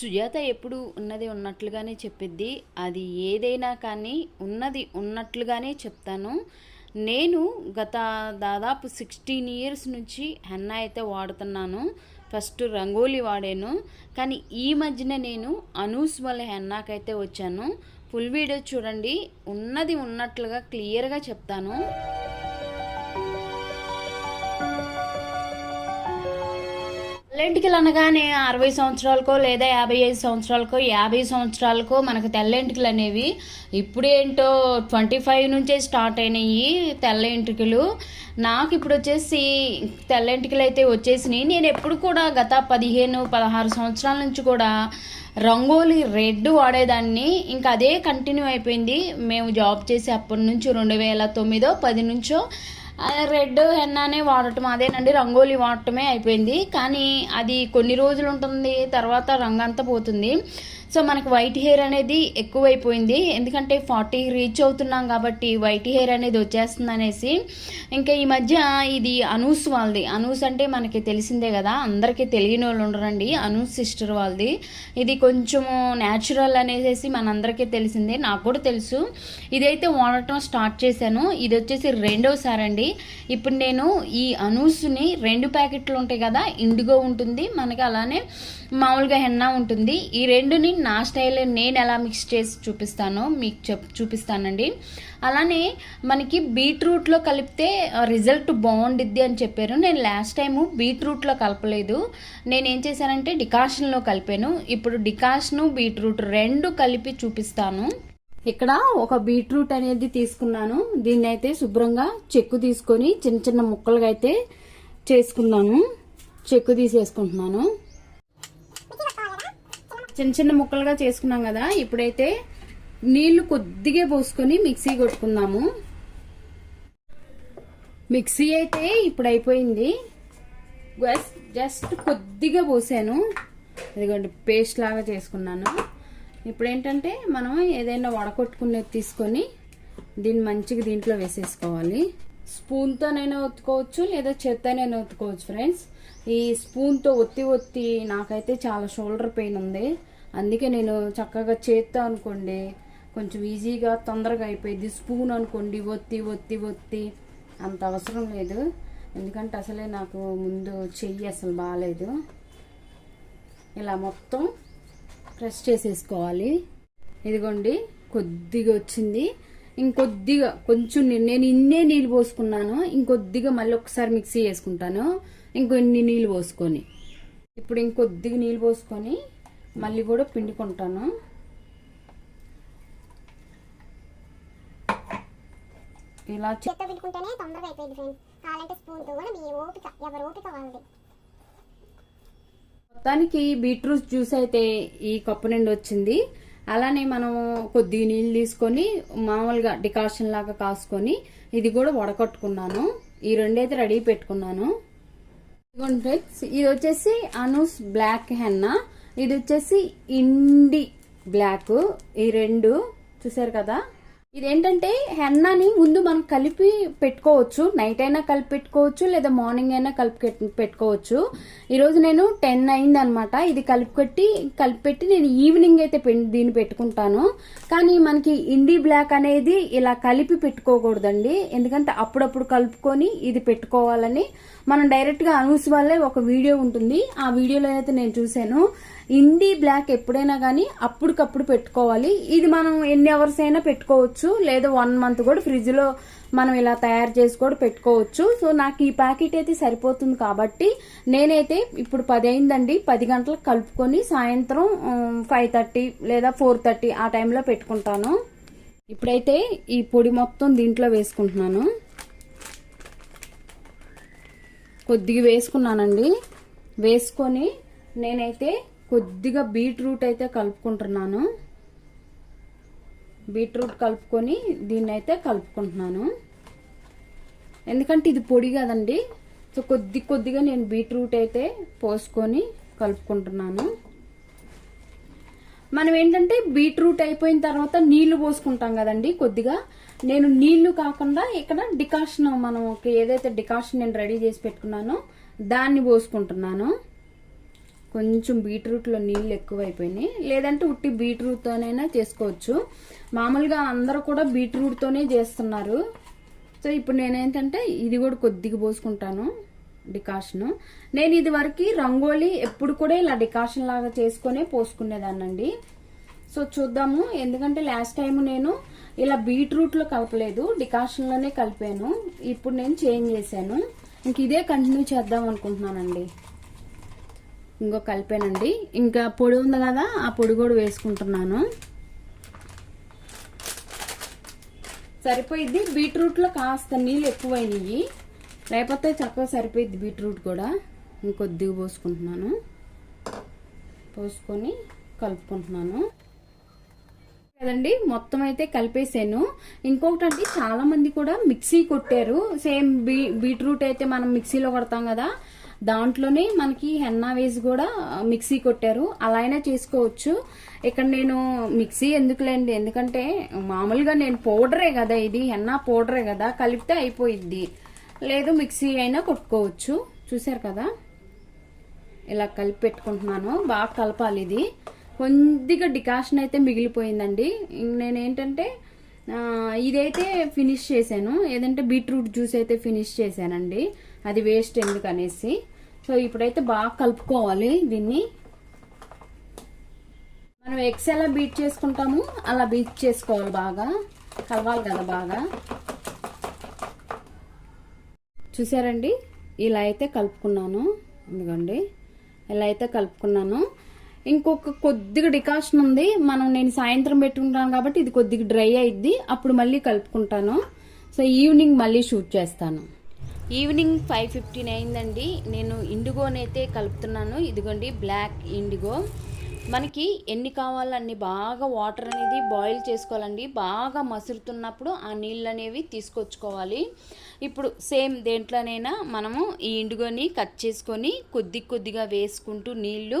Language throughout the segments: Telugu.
సుజాత ఎప్పుడు ఉన్నది ఉన్నట్లుగానే చెప్పిద్ది. అది ఏదైనా కానీ ఉన్నది ఉన్నట్లుగానే చెప్తాను. నేను గత దాదాపు సిక్స్టీన్ ఇయర్స్ నుంచి హెన్నా అయితే వాడుతున్నాను. ఫస్ట్ రంగోలీ వాడాను. కానీ ఈ మధ్యన నేను అనూస్ వల్ల హెన్నాకైతే వచ్చాను. ఫుల్ వీడియో చూడండి. ఉన్నది ఉన్నట్లుగా క్లియర్గా చెప్తాను. తెల్లెంటికలు అనగానే అరవై సంవత్సరాలకో లేదా యాభై ఐదు సంవత్సరాలకో యాభై సంవత్సరాలకో మనకు తెల్లెంటికలు అనేవి ఇప్పుడేంటో ట్వంటీ ఫైవ్ నుంచే స్టార్ట్ అయినాయి తెల్ల ఎంట్రుకలు నాకు ఇప్పుడు వచ్చేసి తెల్ల అయితే వచ్చేసినాయి. నేను ఎప్పుడు కూడా గత పదిహేను పదహారు సంవత్సరాల నుంచి కూడా రంగోలీ రెడ్ వాడేదాన్ని. ఇంకా అదే కంటిన్యూ అయిపోయింది. మేము జాబ్ చేసే అప్పటి నుంచి రెండు వేల తొమ్మిదో పది నుంచో రెడ్ హెన్నానే వాడటం అదేనండి రంగోలీ వాడటమే అయిపోయింది. కానీ అది కొన్ని రోజులు ఉంటుంది తర్వాత రంగంతా పోతుంది. సో మనకు వైట్ హెయిర్ అనేది ఎక్కువైపోయింది. ఎందుకంటే ఫార్టీ రీచ్ అవుతున్నాం కాబట్టి వైట్ హెయిర్ అనేది వచ్చేస్తుంది అనేసి. ఇంకా ఈ మధ్య ఇది అనూస్ వాళ్ళది. అనూస్ అంటే మనకి తెలిసిందే కదా. అందరికీ తెలియని వాళ్ళు ఉండరండి. అనూస్ సిస్టర్ వాళ్ళది. ఇది కొంచెము న్యాచురల్ అనేసి మనందరికీ తెలిసిందే. నాకు కూడా తెలుసు. ఇదైతే వాడటం స్టార్ట్ చేశాను. ఇది వచ్చేసి రెండోసారి అండి. ఇప్పుడు నేను ఈ అనూస్ని రెండు ప్యాకెట్లు ఉంటాయి కదా ఇండిగో ఉంటుంది. మనకి అలానే మామూలుగా హెన్నా ఉంటుంది. ఈ రెండుని నా స్టైల్ నేను ఎలా మిక్స్ చేసి చూపిస్తానో మీకు చెప్ చూపిస్తానండి. అలానే మనకి బీట్రూట్లో కలిపితే రిజల్ట్ బాగుండిద్ది అని చెప్పారు. నేను లాస్ట్ టైము బీట్రూట్లో కలపలేదు. నేను ఏం చేశానంటే డికాషన్లో కలిపాను. ఇప్పుడు డికాషను బీట్రూట్ రెండు కలిపి చూపిస్తాను. ఇక్కడ ఒక బీట్రూట్ అనేది తీసుకున్నాను. దీన్ని అయితే శుభ్రంగా చెక్కు తీసుకొని చిన్న చిన్న ముక్కలుగా అయితే చేసుకున్నాను చెక్కు తీసేసుకుంటున్నాను. చిన్న చిన్న ముక్కలుగా చేసుకున్నాం కదా ఇప్పుడైతే నీళ్ళు కొద్దిగా పోసుకొని మిక్సీ కొట్టుకుందాము. మిక్సీ అయితే ఇప్పుడు అయిపోయింది. జస్ట్ కొద్దిగా పోసాను. ఇదిగోండి పేస్ట్ లాగా చేసుకున్నాను. ఇప్పుడు ఏంటంటే మనం ఏదైనా వడకొట్టుకునేది తీసుకొని దీన్ని మంచిగా దీంట్లో వేసేసుకోవాలి. స్పూన్తోనైనా ఒత్తుకోవచ్చు లేదా చేత్తోనైనా ఒత్తుకోవచ్చు ఫ్రెండ్స్. ఈ స్పూన్తో ఒత్తి ఒత్తి నాకైతే చాలా షోల్డర్ పెయిన్ ఉంది. అందుకే నేను చక్కగా చేత్తో అనుకోండి కొంచెం ఈజీగా తొందరగా అయిపోయింది స్పూన్ అనుకోండి ఒత్తి ఒత్తి ఒత్తి. అంత అవసరం లేదు. ఎందుకంటే అసలే నాకు ముందు చెయ్యి అసలు బాగాలేదు ఇలా మొత్తం ప్రెస్ చేసేసుకోవాలి. ఇదిగోండి కొద్దిగా వచ్చింది. ఇంకొద్దిగా కొంచెం నేను ఇన్నే నీళ్ళు పోసుకున్నాను. ఇంకొద్దిగా మళ్ళీ ఒకసారి మిక్సీ చేసుకుంటాను ఇంకొన్ని నీళ్ళు పోసుకొని. ఇప్పుడు ఇంకొద్దిగా నీళ్ళు పోసుకొని మళ్ళీ కూడా పిండుకుంటాను ఇలా చే- చేత్తో పిండుకుంటేనే తొందరగా అయిపోయింది ఫ్రెండ్స్ కావాలంటే స్పూన్తో కూడా మీ ఓపిక ఎవరి ఓపిక వాళ్ళది. మొత్తానికి బీట్రూట్ జ్యూస్ అయితే ఈ కప్పు నిండి వచ్చింది. అలానే మనం కొద్దిగా నీళ్ళు తీసుకొని మామూలుగా డికాషన్ లాగా కాసుకొని ఇది కూడా వడకట్టుకున్నాను. ఈ రెండైతే రెడీ పెట్టుకున్నాను. ఫ్రెండ్స్ ఇది వచ్చేసి అనూస్ బ్లాక్ హెన్నా. ఇది వచ్చేసి ఇండి బ్లాక్. ఈ రెండు చూసారు కదా? ఇదేంటంటే హెన్నాని ముందు మనం కలిపి పెట్టుకోవచ్చు. నైట్ అయినా కలిపి పెట్టుకోవచ్చు లేదా మార్నింగ్ అయినా కలిపి పెట్టుకోవచ్చు. ఈరోజు నేను టెన్ అయింది అనమాట ఇది కలిపి కట్టి కలిపి పెట్టి నేను ఈవినింగ్ అయితే దీన్ని పెట్టుకుంటాను. కానీ మనకి ఇండి బ్లాక్ అనేది ఇలా కలిపి పెట్టుకోకూడదండి. ఎందుకంటే అప్పుడప్పుడు కలుపుకొని ఇది పెట్టుకోవాలని మనం డైరెక్ట్గా అనూస్ వల్లే ఒక వీడియో ఉంటుంది. ఆ వీడియోలో అయితే నేను చూశాను ఇండి బ్లాక్ ఎప్పుడైనా కానీ అప్పటికప్పుడు పెట్టుకోవాలి. ఇది మనం ఎన్ని అవర్స్ అయినా పెట్టుకోవచ్చు. లేదా వన్ మంత్ కూడా ఫ్రిడ్జ్లో మనం ఇలా తయారు చేసి కూడా పెట్టుకోవచ్చు. సో నాకు ఈ ప్యాకెట్ అయితే సరిపోతుంది కాబట్టి నేనైతే ఇప్పుడు పది అయిందండి. పది గంటలకు కలుపుకొని సాయంత్రం ఫైవ్ థర్టీ లేదా ఫోర్ థర్టీ ఆ టైంలో పెట్టుకుంటాను. ఇప్పుడైతే ఈ పొడి మొత్తం దీంట్లో వేసుకుంటున్నాను. కొద్దిగా వేసుకున్నానండి. వేసుకొని నేనైతే కొద్దిగా బీట్రూట్ అయితే కలుపుకుంటున్నాను. బీట్రూట్ కలుపుకొని దీన్ని అయితే కలుపుకుంటున్నాను. ఎందుకంటే ఇది పొడి కదండి. సో కొద్ది కొద్దిగా నేను బీట్రూట్ అయితే పోసుకొని కలుపుకుంటున్నాను. మనం ఏంటంటే బీట్రూట్ అయిపోయిన తర్వాత నీళ్ళు పోసుకుంటాం కదండి కొద్దిగా. నేను నీళ్ళు కాకుండా ఇక్కడ డికాషన్ మనం ఏదైతే డికాషన్ నేను రెడీ చేసి పెట్టుకున్నానో దాన్ని పోసుకుంటున్నాను. కొంచెం బీట్రూట్లో నీళ్ళు ఎక్కువైపోయినాయి. లేదంటే ఉట్టి బీట్రూట్తోనైనా చేసుకోవచ్చు. మామూలుగా అందరూ కూడా బీట్రూట్తోనే చేస్తున్నారు. సో ఇప్పుడు నేనేంటంటే ఇది కూడా కొద్దిగా పోసుకుంటాను. డికాషన్. నేను ఇది వరకు రంగోలీ ఎప్పుడు కూడా ఇలా డికాషన్ లాగా చేసుకునే పోసుకునేదాన్నండి. సో చూద్దాము. ఎందుకంటే లాస్ట్ టైం నేను ఇలా బీట్రూట్లో కలపలేదు. డికాషన్లోనే కలిపాను. ఇప్పుడు నేను చేంజ్ చేశాను. ఇంక ఇదే కంటిన్యూ చేద్దాం అనుకుంటున్నానండి. ఇంకో కలిపానండి. ఇంకా పొడి ఉంది కదా ఆ పొడి కూడా వేసుకుంటున్నాను. సరిపోయింది బీట్రూట్లో కాస్త నీళ్ళు ఎక్కువైనవి లేకపోతే చక్కగా సరిపోయింది బీట్రూట్ కూడా. ఇంకొద్దిగా పోసుకుంటున్నాను. పోసుకొని కలుపుకుంటున్నాను. కదండి మొత్తం అయితే కలిపేసాను ఇంకొకటి అండి చాలా మంది కూడా మిక్సీ కొట్టారు. సేమ్ బీ బీట్రూట్ అయితే మనం మిక్సీలో కొడతాం కదా. దాంట్లోనే మనకి హెన్నా వేసి కూడా మిక్సీ కొట్టారు. అలా అయినా చేసుకోవచ్చు. ఇక్కడ నేను మిక్సీ ఎందుకులేండి? ఎందుకంటే మామూలుగా నేను పౌడరే కదా ఇది. హెన్నా పౌడరే కదా. కలిపితే అయిపోయిద్ది. లేదు మిక్సీ అయినా కొట్టుకోవచ్చు. చూసారు కదా? ఇలా కలిపి పెట్టుకుంటున్నాను. బాగా కలపాలి ఇది. కొద్దిగా డికాషన్ అయితే మిగిలిపోయిందండి. నేనేంటంటే ఇదైతే ఫినిష్ చేశాను. ఏదంటే బీట్రూట్ జ్యూస్ అయితే ఫినిష్ చేశానండి. అది వేస్ట్ ఎందుకు అనేసి సో ఇప్పుడైతే బాగా కలుపుకోవాలి దీన్ని. మనం ఎగ్స్ ఎలా బీట్ చేసుకుంటాము అలా బీట్ చేసుకోవాలి బాగా. కలవాలి కదా బాగా. చూసారండి? ఇలా అయితే కలుపుకున్నాను. ఎందుకండి ఇలా అయితే కలుపుకున్నాను. ఇంకొక కొద్దిగా డికాషన్ ఉంది. మనం నేను సాయంత్రం పెట్టుకుంటాను కాబట్టి ఇది కొద్దిగా డ్రై అయిద్ది. అప్పుడు మళ్ళీ కలుపుకుంటాను. సో ఈవినింగ్ మళ్ళీ షూట్ చేస్తాను. ఈవినింగ్ ఫైవ్ ఫిఫ్టీన్ అయిందండి. నేను ఇండిగోనైతే కలుపుతున్నాను. ఇదిగోండి బ్లాక్ ఇండిగో. మనకి ఎన్ని కావాలో అన్ని బాగా వాటర్ అనేది బాయిల్ చేసుకోవాలండి. బాగా మసురుతున్నప్పుడు ఆ నీళ్ళు అనేవి తీసుకొచ్చుకోవాలి. ఇప్పుడు సేమ్ దేంట్లోనైనా మనము ఈ ఇండిగోని కట్ చేసుకొని కొద్ది కొద్దిగా వేసుకుంటూ నీళ్ళు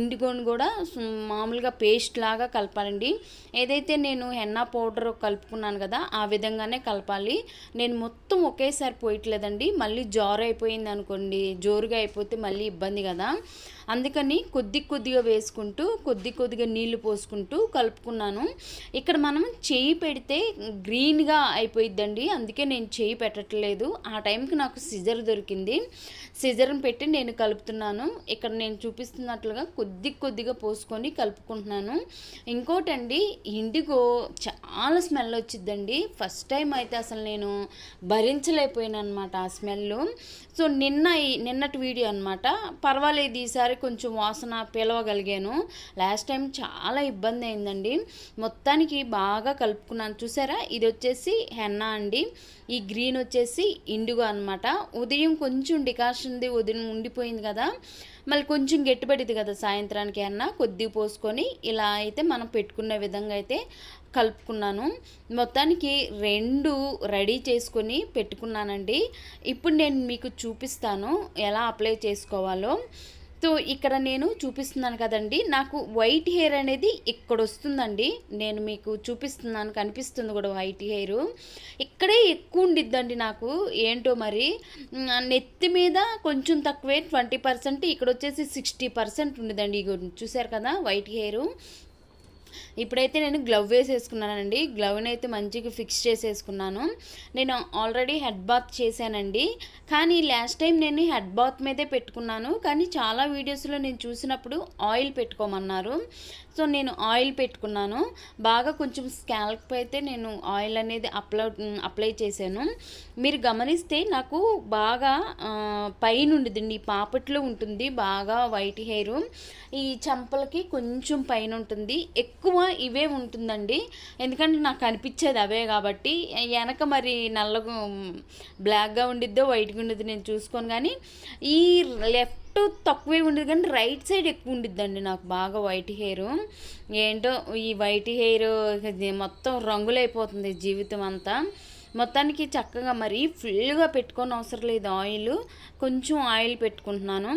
ఇండిగోని కూడా మామూలుగా పేస్ట్ లాగా కలపాలండి. ఏదైతే నేను హెన్నా పౌడర్ కలుపుకున్నాను కదా ఆ విధంగానే కలపాలి. నేను మొత్తం ఒకేసారి పోయట్లేదండి. మళ్ళీ జారు అయిపోయింది అనుకోండి జోరుగా అయిపోతే మళ్ళీ ఇబ్బంది కదా. అందుకని కొద్ది కొద్దిగా వేసుకుంటూ కొద్ది కొద్దిగా నీళ్ళు పోసుకుంటూ కలుపుకున్నాను. ఇక్కడ మనం చేయి పెడితే గ్రీన్గా అయిపోయిద్దండి. అందుకే నేను చేయి పెట్టట్లేదు. ఆ టైంకి నాకు సిజర్ దొరికింది. సిజర్ని పెట్టి నేను కలుపుతున్నాను. ఇక్కడ నేను చూపిస్తున్నట్లుగా కొద్ది కొద్దిగా పోసుకొని కలుపుకుంటున్నాను. ఇంకోటండి ఇండిగో చాలా స్మెల్ వచ్చిందండి ఫస్ట్ టైం అయితే అసలు నేను భరించలేకపోయాను అనమాట ఆ స్మెల్ సో నిన్న నిన్నటి వీడియో అనమాట పర్వాలేదు ఈసారి కొంచెం వాసన పిలవగలిగాను. లాస్ట్ టైం చాలా ఇబ్బంది అయిందండి. మొత్తానికి బాగా కలుపుకున్నాను. చూసారా? ఇది వచ్చేసి హెన్నా అండి. ఈ గ్రీన్ వచ్చేసి ఇండిగో అనమాట ఉదయం కొంచెం డికాషన్ది ఉదయం ఉండిపోయింది కదా. మళ్ళీ కొంచెం గట్టిపడింది కదా సాయంత్రానికి అన్న కొద్దిగా పోసుకొని ఇలా అయితే మనం పెట్టుకున్న విధంగా అయితే కలుపుకున్నాను. మొత్తానికి రెండు రెడీ చేసుకొని పెట్టుకున్నానండి. ఇప్పుడు నేను మీకు చూపిస్తాను ఎలా అప్లై చేసుకోవాలో. సో ఇక్కడ నేను చూపిస్తున్నాను కదండి. నాకు వైట్ హెయిర్ అనేది ఇక్కడ వస్తుందండి. నేను మీకు చూపిస్తున్నాను కనిపిస్తుంది కూడా వైట్ హెయిర్. ఇక్కడే ఎక్కువ ఉండిద్దండి నాకు. ఏంటో మరి నెత్తి మీద కొంచెం తక్కువే ట్వంటీ పర్సెంట్ ఇక్కడ వచ్చేసి సిక్స్టీ పర్సెంట్ ఉండదండి. ఇగో చూసారు కదా వైట్ హెయిర్. ఇప్పుడైతే నేను గ్లవ్ వేసేసుకున్నానండి. గ్లవ్ని అయితే మంచిగా ఫిక్స్ చేసేసుకున్నాను. నేను ఆల్రెడీ హెడ్ బాత్ చేశానండి. కానీ లాస్ట్ టైం నేను హెడ్ బాత్ మీదే పెట్టుకున్నాను. కానీ చాలా వీడియోస్లో నేను చూసినప్పుడు ఆయిల్ పెట్టుకోమన్నారు. సో నేను ఆయిల్ పెట్టుకున్నాను. బాగా కొంచెం స్కాల్ప్ అయితే నేను ఆయిల్ అనేది అప్లై అప్లై చేశాను. మీరు గమనిస్తే నాకు బాగా పైన ఉండదండి. పాపట్లో ఉంటుంది. బాగా వైట్ హెయిర్ ఈ చంపలకి కొంచెం పైన ఉంటుంది. ఎక్కువ ఇవే ఉంటుందండి. ఎందుకంటే నాకు అనిపించేది అవే కాబట్టి వెనక మరి నల్లగా బ్లాక్గా ఉండిద్దో వైట్గా ఉండిద్దో నేను చూసుకోను కానీ ఈ లెఫ్ట్ తక్కువే ఉండదు కానీ రైట్ సైడ్ ఎక్కువ ఉండిద్దండి నాకు బాగా వైట్ హెయిర్. ఏంటో ఈ వైట్ హెయిర్ మొత్తం రంగులైపోతుంది జీవితం అంతా. మొత్తానికి చక్కగా మరి ఫుల్గా పెట్టుకొని అవసరం లేదు ఆయిల్. కొంచెం ఆయిల్ పెట్టుకుంటున్నాను.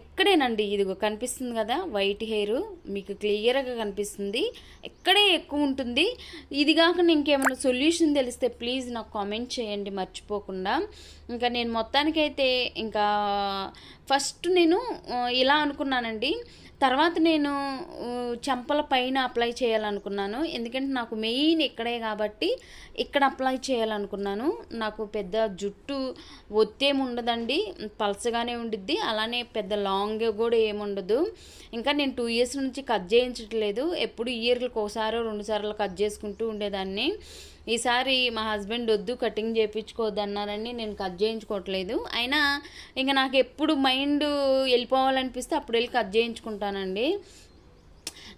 ఎక్కడేనండి? ఇదిగో కనిపిస్తుంది కదా వైట్ హెయిర్ మీకు క్లియర్గా కనిపిస్తుంది. ఎక్కడే ఎక్కువ ఉంటుంది. ఇది కాకుండా ఇంకేమైనా సొల్యూషన్ తెలిస్తే ప్లీజ్ నాకు కామెంట్ చేయండి మర్చిపోకుండా. ఇంకా నేను మొత్తానికైతే ఇంకా ఫస్ట్ నేను ఇలా అనుకున్నానండి. తర్వాత నేను చెంపల పైన అప్లై చేయాలనుకున్నాను. ఎందుకంటే నాకు మెయిన్ ఇక్కడే కాబట్టి ఇక్కడ అప్లై చేయాలనుకున్నాను. నాకు పెద్ద జుట్టు ఒత్తేమి ఉండదండి. పలసగానే ఉండిద్ది. అలానే పెద్ద లాంగ్ కూడా ఏముండదు. ఇంకా నేను టూ ఇయర్స్ నుంచి కట్ చేయించట్లేదు. ఎప్పుడు ఇయర్లకు ఒకసారి రెండు సార్లు కట్ చేసుకుంటూ ఉండేదాన్ని. ఈసారి మా హస్బెండ్ వద్దు కటింగ్ చేయించుకోవద్దు అన్నారని నేను కట్ చేయించుకోవట్లేదు. అయినా ఇంకా నాకు ఎప్పుడు మైండ్ వెళ్ళిపోవాలనిపిస్తే అప్పుడు వెళ్ళి కట్ చేయించుకుంటానండి.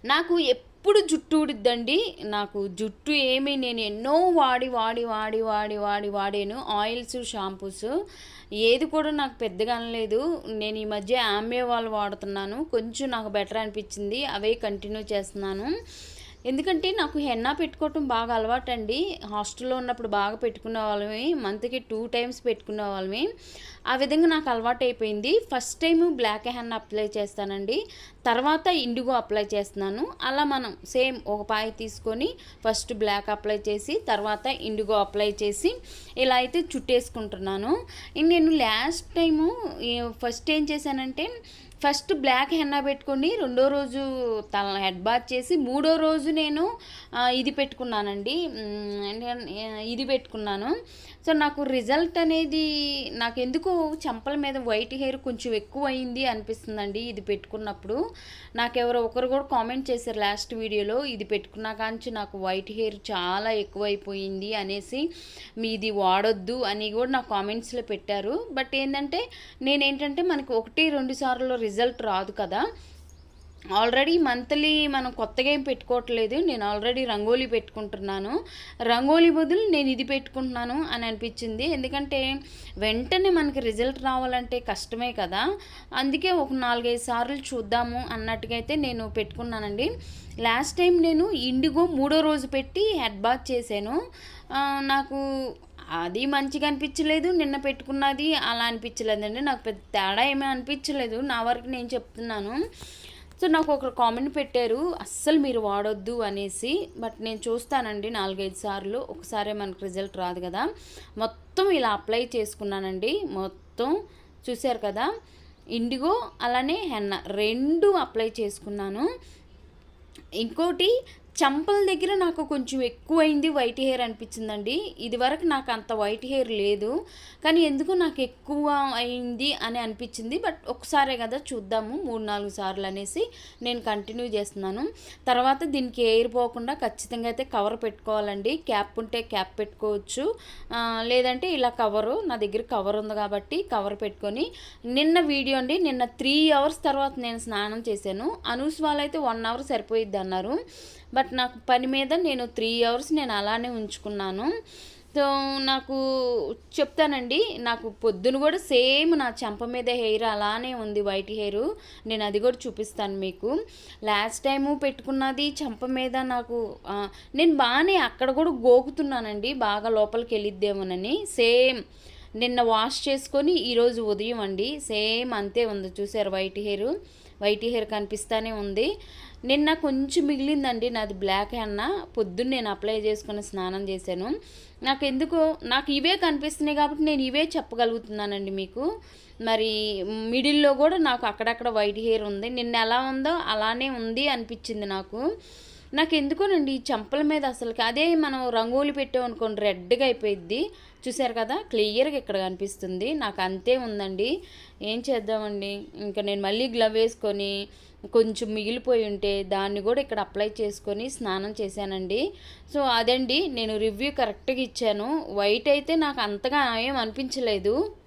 నాకు ఎప్పుడు జుట్టు ఊడిద్దండి. నాకు జుట్టు ఏమి నేను ఎన్నో వాడి వాడి వాడి వాడి వాడి వాడాను. ఆయిల్స్ షాంపూస్ ఏది కూడా నాకు పెద్దగా అనలేదు. నేను ఈ మధ్య ఆమె వాళ్ళు వాడుతున్నాను. కొంచెం నాకు బెటర్ అనిపించింది. అవే కంటిన్యూ చేస్తున్నాను. ఎందుకంటే నాకు హెన్నా పెట్టుకోవటం బాగా అలవాటు అండి హాస్టల్లో ఉన్నప్పుడు బాగా పెట్టుకునే వాళ్ళమే మంత్కి టూ టైమ్స్ పెట్టుకునే వాళ్ళమే. ఆ విధంగా నాకు అలవాటు అయిపోయింది first time black henna apply చేస్తానండి. తర్వాత ఇండిగో అప్లై చేస్తున్నాను. అలా మనం సేమ్ ఒక పాయ తీసుకొని ఫస్ట్ బ్లాక్ అప్లై చేసి తర్వాత ఇండిగో అప్లై చేసి ఇలా అయితే చుట్టేసుకుంటున్నాను. ఇంక నేను లాస్ట్ టైము ఫస్ట్ ఏం చేశానంటే ఫస్ట్ బ్లాక్ హెన్నా పెట్టుకొని రెండో రోజు తల హెడ్ బాత్ చేసి మూడో రోజు నేను ఇది పెట్టుకున్నానండి. ఇది పెట్టుకున్నాను. సో నాకు రిజల్ట్ అనేది నాకు ఎందుకు చెంపల మీద వైట్ హెయిర్ కొంచెం ఎక్కువ అయింది అనిపిస్తుందండి ఇది పెట్టుకున్నప్పుడు. నాకెవరో ఒకరు కూడా కామెంట్ చేశారు లాస్ట్ వీడియోలో ఇది పెట్టుకున్నా కానీ నాకు వైట్ హెయిర్ చాలా ఎక్కువైపోయింది అనేసి మీది వాడొద్దు అని కూడా నాకు కామెంట్స్లో పెట్టారు. బట్ ఏంటంటే నేనేంటంటే మనకి ఒకటి రెండు సార్లు రిజల్ట్ రాదు కదా. ఆల్రెడీ మంత్లీ మనం కొత్తగా ఏం పెట్టుకోవట్లేదు. నేను ఆల్రెడీ రంగోలీ పెట్టుకుంటున్నాను. రంగోలీ బదులు నేను ఇది పెట్టుకుంటున్నాను అని అనిపించింది. ఎందుకంటే వెంటనే మనకి రిజల్ట్ రావాలంటే కష్టమే కదా. అందుకే ఒక నాలుగైదు సార్లు చూద్దాము అన్నట్టుగా అయితే నేను పెట్టుకున్నానండి. లాస్ట్ టైం నేను ఇండిగో మూడో రోజు పెట్టి హెడ్ బాత్ చేశాను. నాకు అది మంచిగా అనిపించలేదు. నిన్న పెట్టుకున్నది అలా అనిపించలేదండి. నాకు పెద్ద తేడా ఏమీ అనిపించలేదు. నా వరకు నేను చెప్తున్నాను. సో నాకు ఒక కామెంట్ పెట్టారు అస్సలు మీరు వాడొద్దు అనేసి. బట్ నేను చూస్తానండి నాలుగైదు సార్లు. ఒకసారి మనకు రిజల్ట్ రాదు కదా. మొత్తం ఇలా అప్లై చేసుకున్నానండి. మొత్తం చూశారు కదా. ఇండిగో అలానే హెన్న రెండు అప్లై చేసుకున్నాను. ఇంకోటి చంపల దగ్గర నాకు కొంచెం ఎక్కువైంది వైట్ హెయిర్ అనిపించిందండి. ఇది వరకు నాకు అంత వైట్ హెయిర్ లేదు. కానీ ఎందుకు నాకు ఎక్కువ అయింది అని అనిపించింది. బట్ ఒకసారే కదా చూద్దాము మూడు నాలుగు సార్లు అనేసి నేను కంటిన్యూ చేస్తున్నాను. తర్వాత దీనికి ఎయిర్ పోకుండా ఖచ్చితంగా అయితే కవర్ పెట్టుకోవాలండి. క్యాప్ ఉంటే క్యాప్ పెట్టుకోవచ్చు. లేదంటే ఇలా కవరు నా దగ్గర కవర్ ఉంది కాబట్టి కవర్ పెట్టుకొని నిన్న వీడియో అండి నిన్న త్రీ అవర్స్ తర్వాత నేను స్నానం చేశాను. అనూస్ వాళ్ళైతే వన్ అవర్ సరిపోయిద్ది అన్నారు. బట్ నాకు పని మీద నేను త్రీ అవర్స్ నేను అలానే ఉంచుకున్నాను. సో నాకు చెప్తానండి నాకు పొద్దున కూడా సేమ్ నా చెంప మీద హెయిర్ అలానే ఉంది వైట్ హెయిర్. నేను అది కూడా చూపిస్తాను మీకు. లాస్ట్ టైము పెట్టుకున్నది చెంప మీద నాకు నేను బాగానే అక్కడ కూడా గోకుతున్నానండి బాగా లోపలికి వెళ్ళిద్దేమోనని. సేమ్ నిన్న వాష్ చేసుకొని ఈరోజు ఉదయం అండి సేమ్ అంతే ఉంది చూసారు వైట్ హెయిర్. వైట్ హెయిర్ కనిపిస్తానే ఉంది. నిన్న కొంచెం మిగిలిందండి నాది బ్లాక్ అన్న. పొద్దున్న నేను అప్లై చేసుకుని స్నానం చేశాను. నాకు ఎందుకో నాకు ఇవే కనిపిస్తున్నాయి కాబట్టి నేను ఇవే చెప్పగలుగుతున్నానండి మీకు. మరి మిడిల్లో కూడా నాకు అక్కడక్కడ వైట్ హెయిర్ ఉంది. నిన్న ఎలా ఉందో అలానే ఉంది అనిపించింది నాకు. నాకు ఎందుకోనండి ఈ చెంపల మీద అసలుకి. అదే మనం రంగోలి పెట్టామనుకోండి రెడ్గా అయిపోయిద్ది. చూసారు కదా క్లియర్గా ఇక్కడ కనిపిస్తుంది. నాకు అంతే ఉందండి. ఏం చేద్దామండి? ఇంకా నేను మళ్ళీ గ్లవ్ వేసుకొని కొంచెం మిగిలిపోయి ఉంటే దాన్ని కూడా ఇక్కడ అప్లై చేసుకొని స్నానం చేశానండి. సో అదండి నేను రివ్యూ కరెక్ట్గా ఇచ్చాను. వైట్ అయితే నాకు అంతగా ఏం అనిపించలేదు.